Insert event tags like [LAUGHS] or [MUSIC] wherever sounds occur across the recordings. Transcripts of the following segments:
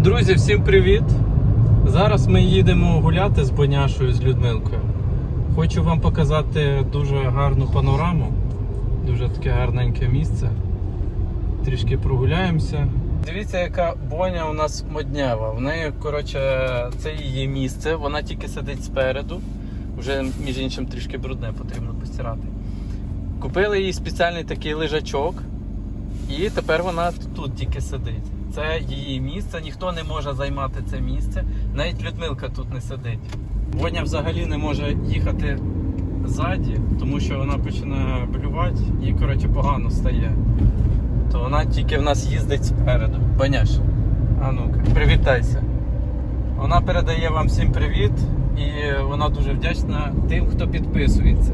Друзі, всім привіт! Зараз ми їдемо гуляти з Боняшою з Людмилкою. Хочу вам показати дуже гарну панораму, дуже таке гарненьке місце. Трішки прогуляємося. Дивіться, яка боня у нас моднява. В неї, коротше, це її місце, вона тільки сидить спереду. Вже, між іншим, трішки брудне потрібно постирати. Купили їй спеціальний такий лежачок, і тепер вона тут тільки сидить. Це її місце, ніхто не може займати це місце. Навіть Людмилка тут не сидить. Боня взагалі не може їхати ззаді, тому що вона починає блювати, їй коротше погано стає. То вона тільки в нас їздить спереду. Боняш, а ну-ка, привітайся. Вона передає вам всім привіт і вона дуже вдячна тим, хто підписується.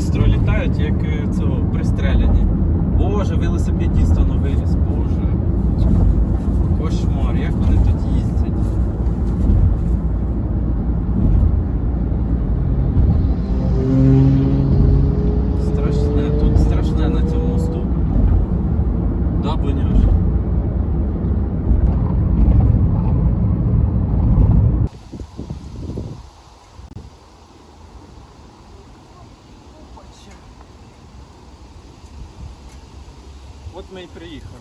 Швидко літають, як е, цього пристреляні. Боже, велосипедіста на виліз, боже. Кошмар, як вони тут їздять. Страшне, тут страшне на цьому мосту. Да, Боняш? От ми і приїхали.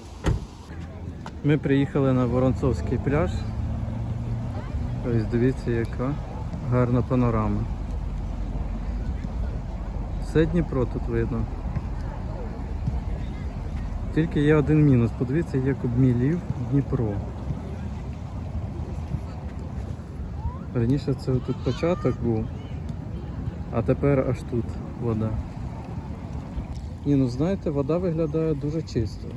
Ми приїхали на Воронцовський пляж. Ось дивіться, яка гарна панорама. Все Дніпро тут видно. Тільки є один мінус. Подивіться, як обмілів Дніпро. Раніше це тут початок був, а тепер аж тут вода. Ні, ну знаєте, вода виглядає дуже чисто.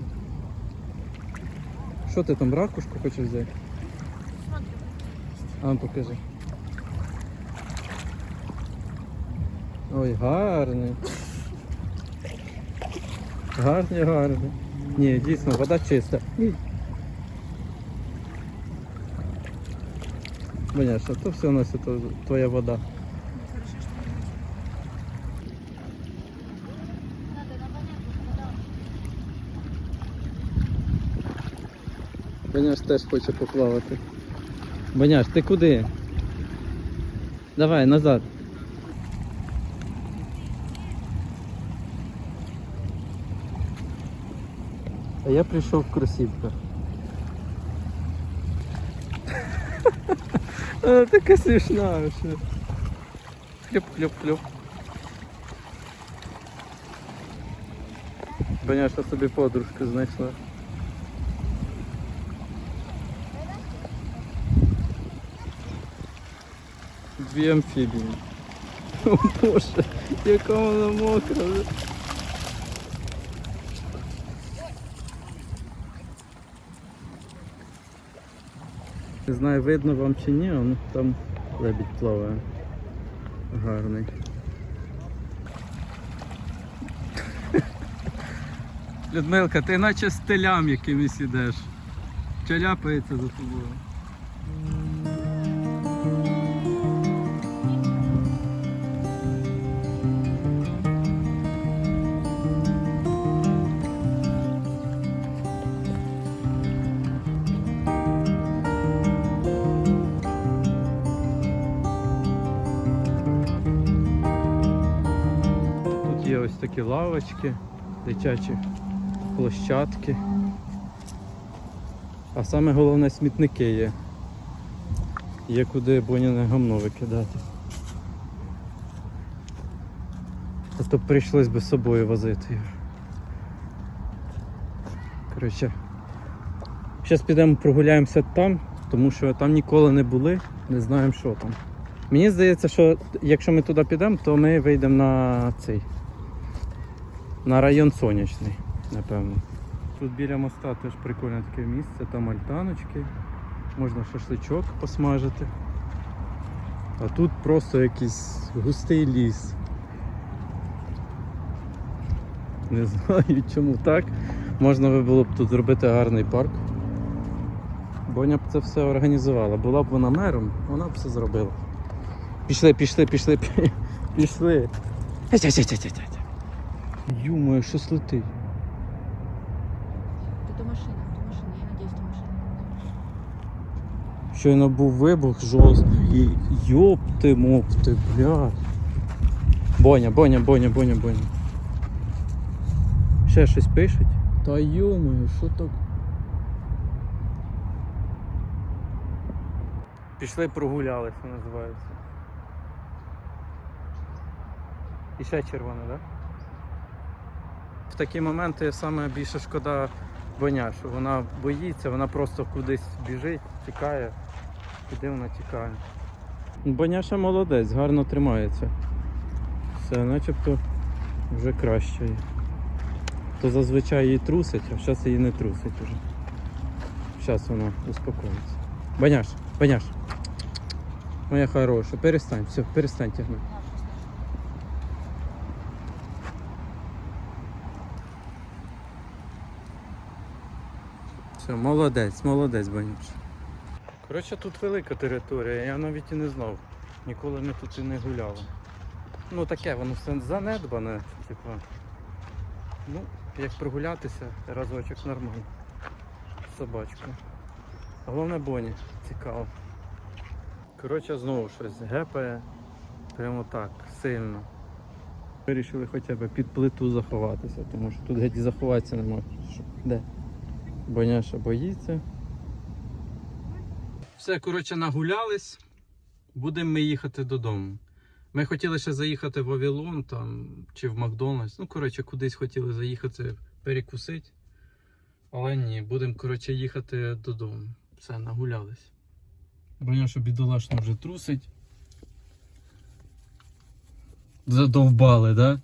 Що ти там ракушку хочеш взяти? А ну покажи. Ой, гарний. Гарні, гарні. Ні, дійсно, вода чиста. Конечно, то все носить то- твоя вода. Баняш теж хоче поплавати. Баняш, ти куди? Давай, назад. А я прийшов в кросівках. [LAUGHS] Така смішна ще. Хлюп, хлюп, хлюп. Баняша собі подружку знайшла. Дві амфібії. О боже, яка вона мокра. Не знаю, видно вам чи ні, але там лебідь плаває. Гарний. Людмилка, ти наче стилям якимось ідеш. Чи ляпається за тобою? Є ось такі лавочки, дитячі площадки. А саме головне смітники є. Є куди боняне гамно викидати. Тобто прийшлось би з собою возити його. Коротше. Зараз підемо прогуляємося там, тому що там ніколи не були, не знаємо що там. Мені здається, що якщо ми туди підемо, то ми вийдемо на цей. На район сонячний, напевно. Тут біля моста теж прикольне таке місце, там альтаночки, можна шашличок посмажити. А тут просто якийсь густий ліс. Не [LAUGHS] знаю чому так. Можна би було б тут зробити гарний парк. Боня б це все організувала. Була б вона мером, вона б все зробила. Пішли, пішли, пішли, пі- [LAUGHS] пішли. Тя-тя-тя-тя-тя-тя. Юмою, щось летить. Это машина, это машина, я надеюсь, это машина. Щойно був вибух жорсткий. Йопти мопти, блядь. Боня, Боня, Боня, Боня, Боня. Ще щось пишуть? Та йомою, що так? Пішли прогуляли, що називається. І ще червона, так? Да? Такі моменти саме більше шкода Боня, що вона боїться, вона просто кудись біжить, тікає. Куди вона тікає? Боняша молодець, гарно тримається. Все, начебто вже краще. То зазвичай її трусить, а зараз її не трусить вже. Зараз вона успокоїться. Боняш, Боняш. Моя хороша, перестань, все, перестань тягнути. Все, молодець, молодець, Боняш. Коротше, тут велика територія, я навіть і не знав. Ніколи ми тут і не гуляли. Ну таке, воно все занедбане, типу. Ну, як прогулятися, разочок нормально. З собачкою. Головне Боні, цікаво. Коротше, знову щось гепає. Прямо так, сильно. Вирішили хоча б під плиту заховатися, тому що тут геть заховатися не можна. Що? Де? Боняша боїться. Все, коротше, нагулялись. Будемо ми їхати додому. Ми хотіли ще заїхати в Вавилон там, чи в Макдональдс. Ну, коротше, кудись хотіли заїхати перекусити. Але ні, будемо, коротше, їхати додому. Все, нагулялись. Боня, бідолашно вже трусить. Задовбали, так? Да?